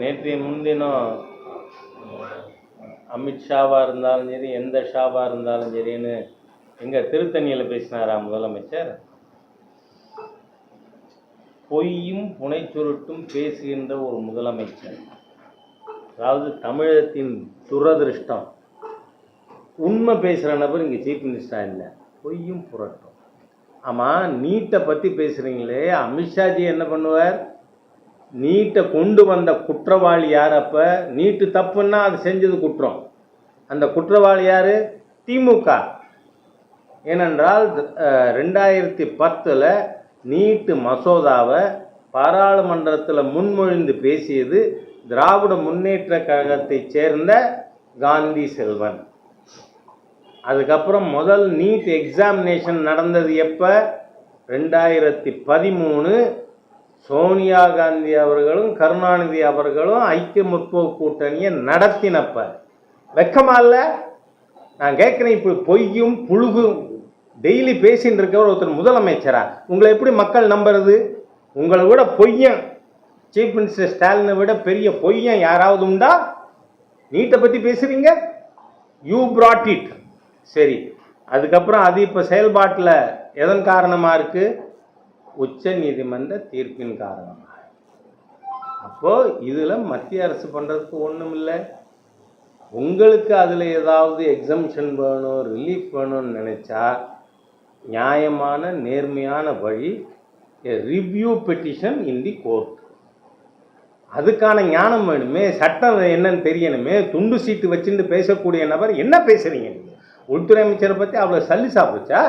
நேற்றைய முன்தினம் அமித்ஷாவாக இருந்தாலும் சரி எந்த ஷாவாக இருந்தாலும் சரின்னு எங்கள் திருத்தணியில் பேசினாரா முதலமைச்சர்? பொய்யும் புனைச்சுருட்டும் பேசுகின்ற ஒரு முதலமைச்சர். அதாவது தமிழகத்தின் துரதிருஷ்டம். உண்மை பேசுகிற நபர் இங்கே சீஃப் மினிஸ்டராக இல்லை. பொய்யும் புரட்டும். ஆமாம் நீட்டை பற்றி பேசுகிறீங்களே அமித்ஷாஜி என்ன பண்ணுவார்? நீட்டை கொண்டு வந்த குற்றவாளி யார் அப்போ நீட்டு தப்புன்னா அது செஞ்சது குற்றம். அந்த குற்றவாளி யார்? திமுக. ஏனென்றால் ரெண்டாயிரத்தி பத்தில் நீட்டு மசோதாவை பாராளுமன்றத்தில் முன்மொழிந்து பேசியது திராவிட முன்னேற்ற கழகத்தைச் சேர்ந்த காந்தி செல்வன். அதுக்கப்புறம் முதல் நீட் எக்ஸாமினேஷன் நடந்தது எப்போ? ரெண்டாயிரத்தி பதிமூணு சோனியா காந்தி அவர்களும் கருணாநிதி அவர்களும் ஐக்கிய முற்போக்கு கூட்டணியை நடத்தினப்ப. வெக்கமா இல்லை? நான் கேட்குறேன் இப்போ பொய்யும் புழுகும். டெய்லி பேசின்னு இருக்கவர் ஒருத்தர் முதலமைச்சரா? உங்களை எப்படி மக்கள் நம்புறது? உங்களை விட பொய்யன். சீஃப் மினிஸ்டர் ஸ்டாலினை விட பெரிய பொய்யன் யாராவது உண்டா? நீட்டை பற்றி பேசுறீங்க? யூ ப்ராட் இட் சரி. அதுக்கப்புறம் அது இப்போ செயல்பாட்டில் எதன் காரணமாக இருக்குது உச்ச நீதிமன்ற தீர்ப்பின் காரணமாக. அப்போது இதில் மத்திய அரசு பண்ணுறதுக்கு ஒன்றும் இல்லை. உங்களுக்கு அதில் ஏதாவது எக்ஸம்ஷன் வேணும் ரிலீஃப் வேணும்னு நினச்சா நியாயமான நேர்மையான வழி review petition in the court அதுக்கான ஞானம் வேணுமே சட்டம் என்னன்னு தெரியணுமே துண்டு சீட்டு வச்சுட்டு பேசக்கூடிய நபர் என்ன பேசுறீங்க நீங்க? உள்துறை அமைச்சரை பற்றி அவ்வளோ சல்லி சாப்பிடுச்சா?